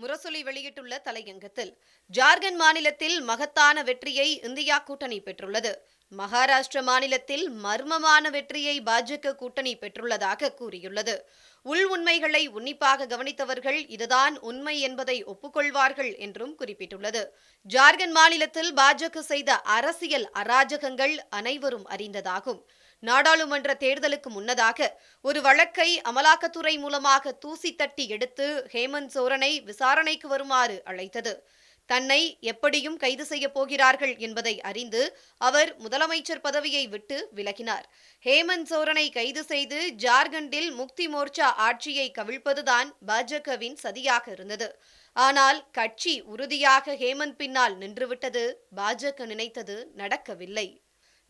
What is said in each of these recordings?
முரசொலி வெளியிட்டுள்ள தலையங்கத்தில் ஜார்க்கண்ட் மாநிலத்தில் மகத்தான வெற்றியை இந்தியா கூட்டணி பெற்றுள்ளது. மகாராஷ்டிர மாநிலத்தில் மர்மமான வெற்றியை பாஜக கூட்டணி பெற்றுள்ளதாக கூறியுள்ளது. உள் உண்மைகளை உன்னிப்பாக கவனித்தவர்கள் இதுதான் உண்மை என்பதை ஒப்புக்கொள்வார்கள் என்றும் குறிப்பிட்டுள்ளது. ஜார்க்கண்ட் மாநிலத்தில் பாஜக செய்த அரசியல் அராஜகங்கள் அனைவரும் அறிந்ததாகும். நாடாளுமன்ற தேர்தலுக்கு முன்னதாக ஒரு வழக்கை அமலாக்கத்துறை மூலமாக தூசி தட்டி எடுத்து ஹேமந்த் சோரனை விசாரணைக்கு வருமாறு அழைத்தது. தன்னை எப்படியும் கைது செய்யப் போகிறார்கள் என்பதை அறிந்து அவர் முதலமைச்சர் பதவியை விட்டு விலகினார். ஹேமந்த் சோரனை கைது செய்து ஜார்க்கண்டில் முக்தி மோர்ச்சா ஆட்சியை கவிழ்ப்பதுதான் பாஜகவின் சதியாக இருந்தது. ஆனால் கட்சி உறுதியாக ஹேமந்த் பின்னால் நின்றுவிட்டது பாஜக நினைத்தது நடக்கவில்லை.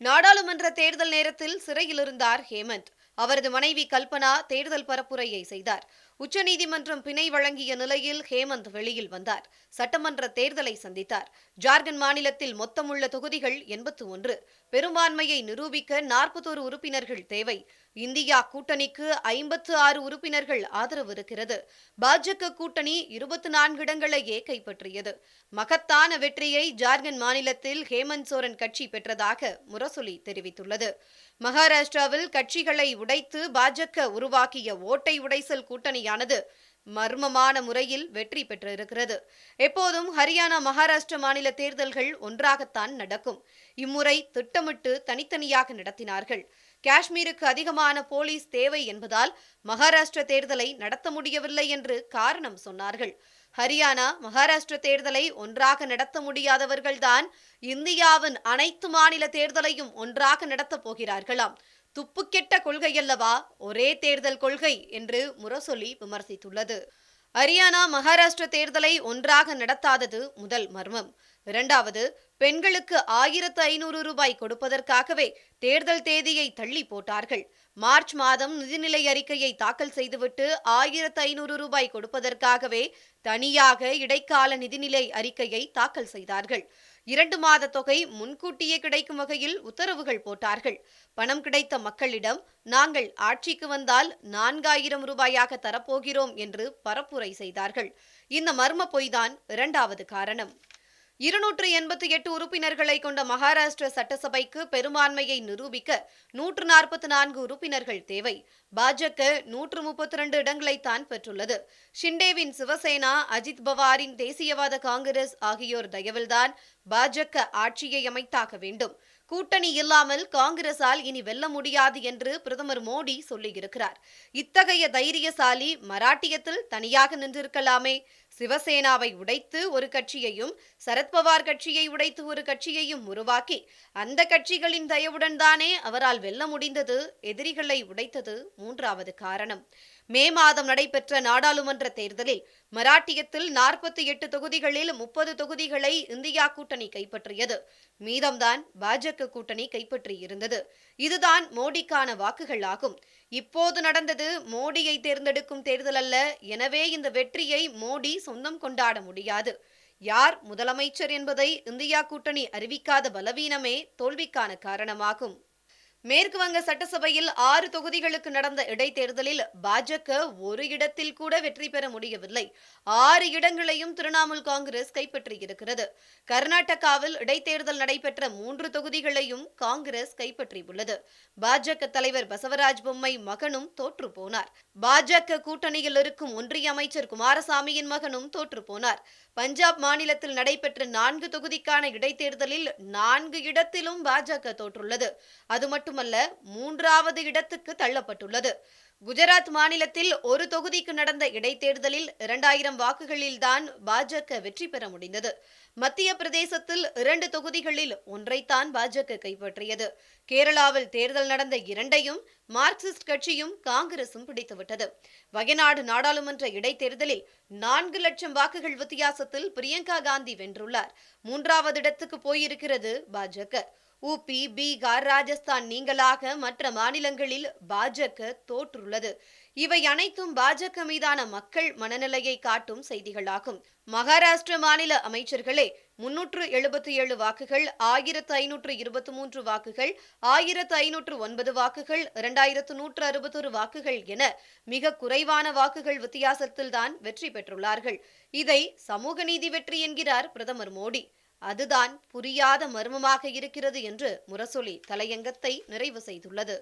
நாடாளுமன்ற தேர்தல் நேரத்தில் சிறையில் இருந்தார் ஹேமந்த். அவரது மனைவி கல்பனா தேர்தல் பரப்புரையை செய்தார். உச்சநீதிமன்றம் பிணை வழங்கிய நிலையில் ஹேமந்த் வெளியில் வந்தார். சட்டமன்ற தேர்தலை சந்தித்தார். ஜார்க்கண்ட் மாநிலத்தில் மொத்தமுள்ள தொகுதிகள் எண்பத்து ஒன்று. பெரும்பான்மையை நிரூபிக்க நாற்பத்தோரு உறுப்பினர்கள் தேவை. இந்தியா கூட்டணிக்கு ஐம்பத்து ஆறு உறுப்பினர்கள் ஆதரவு இருக்கிறது பாஜக கூட்டணி இருபத்தி நான்கு இடங்களையே கைப்பற்றியது மகத்தான வெற்றியை ஜார்க்கண்ட் மாநிலத்தில் ஹேமந்த் சோரன் கட்சி பெற்றதாக முரசொலி தெரிவித்துள்ளது. மகாராஷ்டிராவில் கட்சிகளை உடைத்து பாஜக உருவாக்கிய ஓட்டை உடைசல் கூட்டணியானது மர்மமான முறையில் வெற்றி பெற்றிருக்கிறது. எப்போதும் ஹரியானா மகாராஷ்டிர மாநில தேர்தல்கள் ஒன்றாகத்தான் நடக்கும். இம்முறை திட்டமிட்டு தனித்தனியாக நடத்தினார்கள். காஷ்மீருக்கு அதிகமான போலீஸ் தேவை என்பதால் மகாராஷ்டிர தேர்தலை நடத்த முடியவில்லை என்று காரணம் சொன்னார்கள். ஹரியானா மகாராஷ்டிர தேர்தலை ஒன்றாக நடத்த முடியாதவர்கள்தான் இந்தியாவின் அனைத்து மாநில தேர்தலையும் ஒன்றாக நடத்தப் போகிறார்களாம். துப்புக்கெட்ட கொள்கையல்லவா? ஒரே தேர்தல் கொள்கை என்று முரசொலி விமர்சித்துள்ளது. ஹரியானா மகாராஷ்டிர தேர்தலை ஒன்றாக நடத்தாதது முதல் மர்மம். இரண்டாவது பெண்களுக்கு ஆயிரத்து ஐநூறு ரூபாய் கொடுப்பதற்காகவே தேர்தல் தேதியை தள்ளி போட்டார்கள். மார்ச் மாதம் நிதிநிலை அறிக்கையை தாக்கல் செய்துவிட்டு ஆயிரத்து ஐநூறு ரூபாய் கொடுப்பதற்காகவே தனியாக இடைக்கால நிதிநிலை அறிக்கையை தாக்கல் செய்தார்கள். இரண்டு மாத தொகை முன்கூட்டியே கிடைக்கும் வகையில் உத்தரவுகள் போட்டார்கள். பணம் கிடைத்த மக்களிடம் நாங்கள் ஆட்சிக்கு வந்தால் நான்காயிரம் ரூபாயாக தரப்போகிறோம் என்று பரப்புரை செய்தார்கள். இந்த மர்ம பொய்தான் இரண்டாவது காரணம். இருநூற்று எண்பத்தி எட்டு உறுப்பினர்களை கொண்ட மகாராஷ்டிர சட்டசபைக்கு பெரும்பான்மையை நிரூபிக்க நூற்று நாற்பத்தி நான்கு உறுப்பினர்கள் தேவை. பாஜக நூற்று முப்பத்தி இரண்டு இடங்களைத்தான் பெற்றுள்ளது. ஷிண்டேவின் சிவசேனா அஜித் பவாரின் தேசியவாத காங்கிரஸ் ஆகியோர் தயவில்தான் பாஜக ஆட்சியை அமைத்தாக வேண்டும். கூட்டணி இல்லாமல் காங்கிரசால் இனி வெல்ல முடியாது என்று பிரதமர் மோடி சொல்லியிருக்கிறார். இத்தகைய தைரியசாலி மராட்டியத்தில் தனியாக நின்றிருக்கலாமே. சிவசேனாவை உடைத்து ஒரு கட்சியையும் சரத்பவார் கட்சியை உடைத்து ஒரு கட்சியையும் உருவாக்கி அந்த கட்சிகளின் தயவுடன் தானே அவரால் வெல்ல முடிந்தது எதிரிகளை உடைத்தது மூன்றாவது காரணம். மே மாதம் நடைபெற்ற நாடாளுமன்ற தேர்தலில் மராட்டியத்தில் நாற்பத்தி எட்டு தொகுதிகளில் முப்பது தொகுதிகளை இந்தியா கூட்டணி கைப்பற்றியது. மீதம்தான் பாஜக கூட்டணி கைப்பற்றியிருந்தது. இதுதான் மோடிக்கான வாக்குகள் ஆகும். இப்போது நடந்தது மோடியை தேர்ந்தெடுக்கும் தேர்தல் அல்ல எனவே இந்த வெற்றியை மோடி சொந்தம் கொண்டாட முடியாது. யார் முதலமைச்சர் என்பதை இந்தியா கூட்டணி அறிவிக்காத பலவீனமே தோல்விக்கான காரணமாகும். மேற்கு வங்க சட்டசபையில் ஆறு தொகுதிகளுக்கு நடந்த இடைத்தேர்தலில் பாஜக ஒரு இடத்தில் கூட வெற்றி பெற முடியவில்லை. ஆறு இடங்களையும் திரிணாமுல் காங்கிரஸ் கைப்பற்றியிருக்கிறது. கர்நாடகாவில் இடைத்தேர்தல் நடைபெற்ற மூன்று தொகுதிகளையும் காங்கிரஸ் கைப்பற்றியுள்ளது. பாஜக தலைவர் பசவராஜ் பொம்மை மகனும் தோற்று போனார். பாஜக கூட்டணியில் இருக்கும் ஒன்றிய அமைச்சர் குமாரசாமியின் மகனும் தோற்று போனார். பஞ்சாப் மாநிலத்தில் நடைபெற்ற நான்கு தொகுதிக்கான இடைத்தேர்தலில் நான்கு இடத்திலும் பாஜக தோற்றுள்ளது. அது மட்டுமல்ல மூன்றாவது இடத்துக்கு தள்ளப்பட்டுள்ளது. குஜராத் மாநிலத்தில் ஒரு தொகுதிக்கு நடந்த இடைத்தேர்தலில் இரண்டாயிரம் வாக்குகளில்தான் பாஜக வெற்றி பெற முடிந்தது. மத்திய பிரதேசத்தில் இரண்டு தொகுதிகளில் ஒன்றைத்தான் பாஜக கைப்பற்றியது. கேரளாவில் தேர்தல் நடந்த இரண்டையும் மார்க்சிஸ்ட் கட்சியும் காங்கிரசும் பிடித்துவிட்டது. வயநாடு நாடாளுமன்ற இடைத்தேர்தலில் நான்கு லட்சம் வாக்குகள் வித்தியாசத்தில் பிரியங்கா காந்தி வென்றுள்ளார். மூன்றாவது இடத்துக்கு போயிருக்கிறது பாஜக. உபி பீகார் ராஜஸ்தான் நீங்களாக மற்ற மாநிலங்களில் பாஜக தோற்றுள்ளது. இவை அனைத்தும் பாஜக மீதான மக்கள் மனநிலையை காட்டும் செய்திகளாகும். மகாராஷ்டிர மாநில அமைச்சர்களே முன்னூற்று எழுபத்தி ஏழு வாக்குகள் ஆயிரத்து ஐநூற்று இருபத்தி மூன்று வாக்குகள் ஆயிரத்து ஐநூற்று ஒன்பது வாக்குகள் இரண்டாயிரத்து நூற்று அறுபத்தொரு வாக்குகள் என மிக குறைவான வாக்குகள் வித்தியாசத்தில்தான் வெற்றி பெற்றுள்ளார்கள். இதை சமூக நீதி வெற்றி என்கிறார் பிரதமர் மோடி. அதுதான் புரியாத மர்மமாக இருக்கிறது என்று முரசொலி தலையங்கத்தை நிறைவு செய்துள்ளது.